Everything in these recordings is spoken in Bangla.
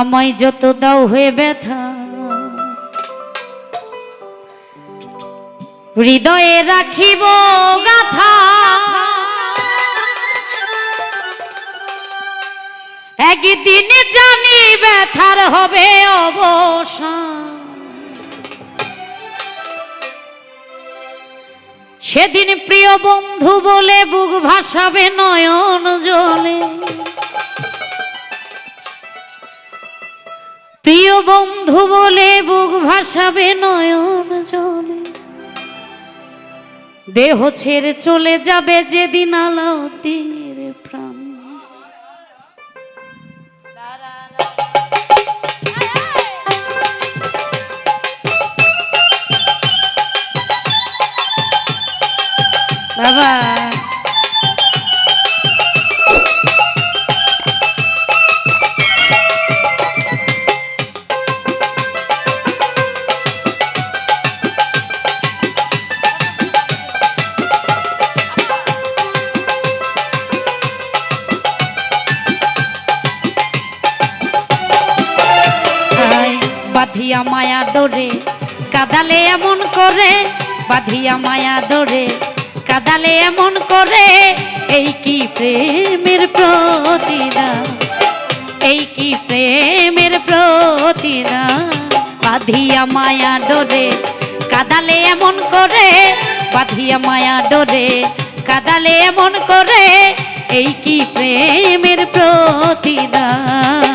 আমায় যত দাও হয়ে ব্যথা, হৃদয়ে রাখিব গাথা। একদিন জানি ব্যথার হবে অবসান। সেদিন প্রিয় বন্ধু বলে বুক ভাসাবে নয়ন জলে। প্রিয় বন্ধু বলে বুক ভাসাবে নয়ন জলে। দেহ ছেড়ে চলে যাবে যেদিন আলাউদ্দিনের বাঁধিয়া মায়া ডোরে কাদালে এমন করে, বাঁধিয়া মায়া ডোরে কাদালে এমন করে, এই কি প্রেমের প্রতিদান? এই কি প্রেমের প্রতিদান? বাঁধিয়া মায়া ডোরে কাদালে এমন করে, বাঁধিয়া মায়া ডোরে কাদালে এমন করে, এই কি প্রেমের প্রতিদান?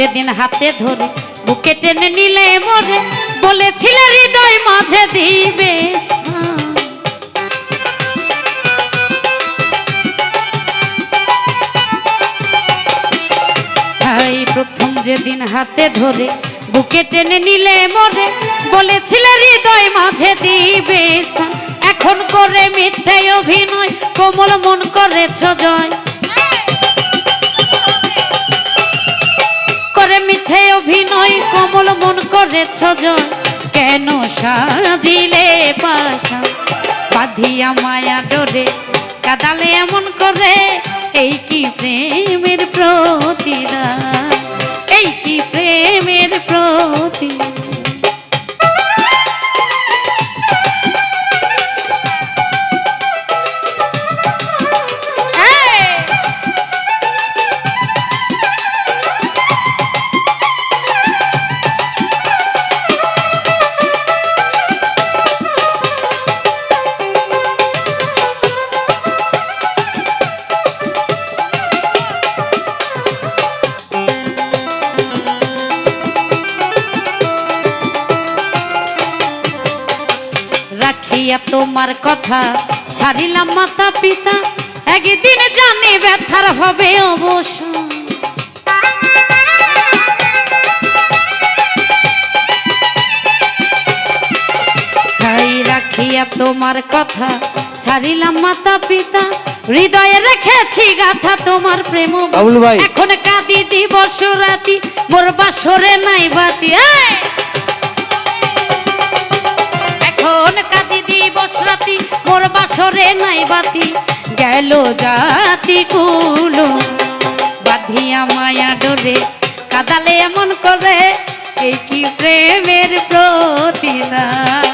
যেদিন হাতে ধরে, বুকে টেনে নিলে মরে, বলেছিলে হৃদয় মাঝে দিবে প্রথম যেদিন হাতে ধরে, বুকে টেনে নিলে মরে, বলেছিলে হৃদয় মাঝে দিবে স্থান। এখন করে মিথ্যে অভিনয়, কোমল মন করেছ জয় করে অভিনয় কমল মন করেছ জন কেন সাজিলে পাশা? বাঁধিয়া মায়া ডরে কাদালে এমন করে, এই কি প্রেমের প্রতিদান? এই কি প্রেমের প্রতিদান? রাখিয়া তোমার কথা ছাড়িলাম মাতা পিতা একদিন জানি ব্যথার হবে অবশ্য। রাখিয়া তোমার কথা ছাড়িলাম মাতা পিতা হৃদয়ে রেখেছি গাথা তোমার প্রেম। এখন কাঁদি দিবস রাতি মোর বাসরে নাই বাতি। মোর বাসরে নাই বাতি, গেল জাতি কুলো। বাঁধিয়া মায়া ডোরে কাদালে এমন করে, এই কি প্রেমের প্রতিদান?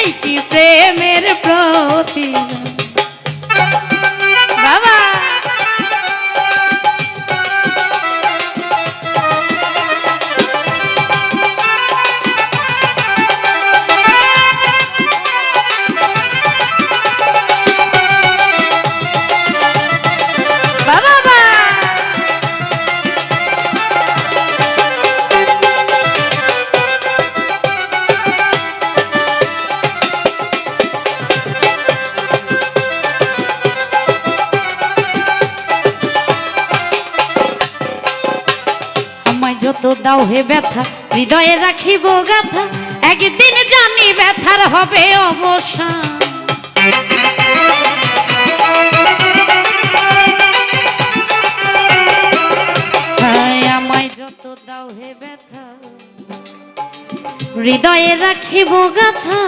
এই কি প্রেমের বাবা বাবা! দাও হে ব্যথা, হৃদয়ে রাখিব গাথা। একদিন জানি ব্যথার হবে অবসান যত দাও হে ব্যথা, হৃদয়ে রাখিব গাথা।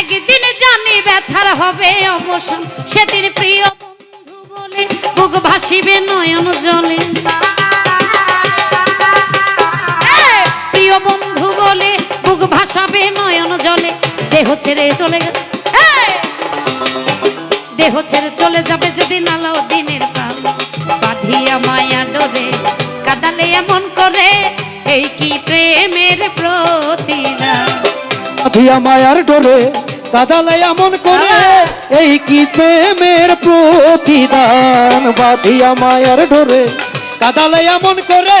একদিন জানি ব্যথার হবে অবসান সেদিন প্রিয় বন্ধু বলে বুক ভাসিবে নয়ন জলে। প্রিয় বন্ধু বলে বুক ভাসাবে নয়ন জলে। দেহ ছেড়ে চলে গেল। দেহ ছেড়ে চলে যাবে যদি নালাও দিনের কাল বাঁধিয়া মায়া ডোরে কাদালে এমন করে এই কি প্রেমের প্রতিদান? বাঁধিয়া মায়ার ডোরে কাদালে এমন করে এই কি প্রেমের প্রতিদান? বাঁধিয়া মায়ার ডোরে কাদালে এমন করে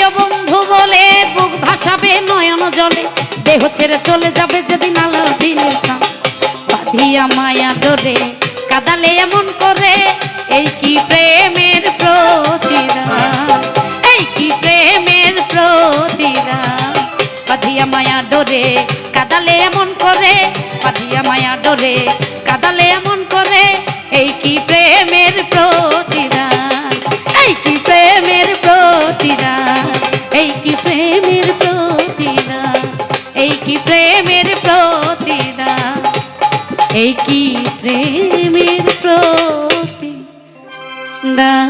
প্রিয় বন্ধু বলে, বুক ভাসাবে নয়ন জলে। দেহ ছেড়ে চলে যাবে যেদিন আলো মায়া ডোরে কাদালে এমন করে, এই কি প্রেমের প্রতিদান? এই কি প্রেমের প্রতিদান? বাঁধিয়া মায়া ডোরে কাদালে এমন করে, বাঁধিয়া মায়া ডোরে কাদালে এমন করে, এই কি প্রেমের প্রতিদান? এই কি প্রেমের প্রতিদা? এই কি প্রেমের প্রতিদা? এই কি প্রেমের প্রতিদান